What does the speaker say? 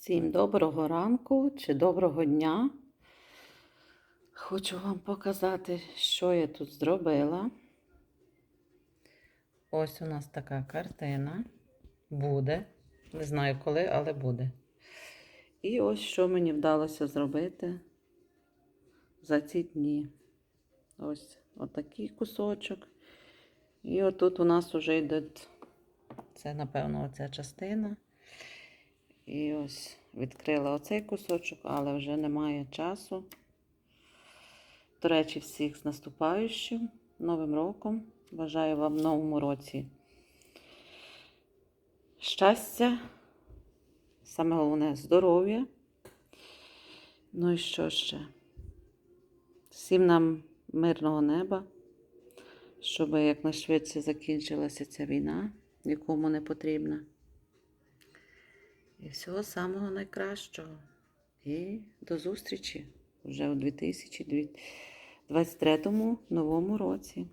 Всім доброго ранку чи доброго дня. Хочу вам показати, що я тут зробила. Ось у нас така картина. Буде. Не знаю коли, але буде. І ось що мені вдалося зробити за ці дні. Ось отакий кусочок. І отут у нас вже йде, це, напевно, оця частина. І ось відкрила оцей кусочок, але вже немає часу. До речі, всіх з наступаючим Новим роком. Бажаю вам в новому році щастя, саме головне здоров'я. Ну і що ще? Всім нам мирного неба, щоб якнайшвидше закінчилася ця війна, нікому не потрібна. Всього самого найкращого. І до зустрічі вже у 2023 новому році.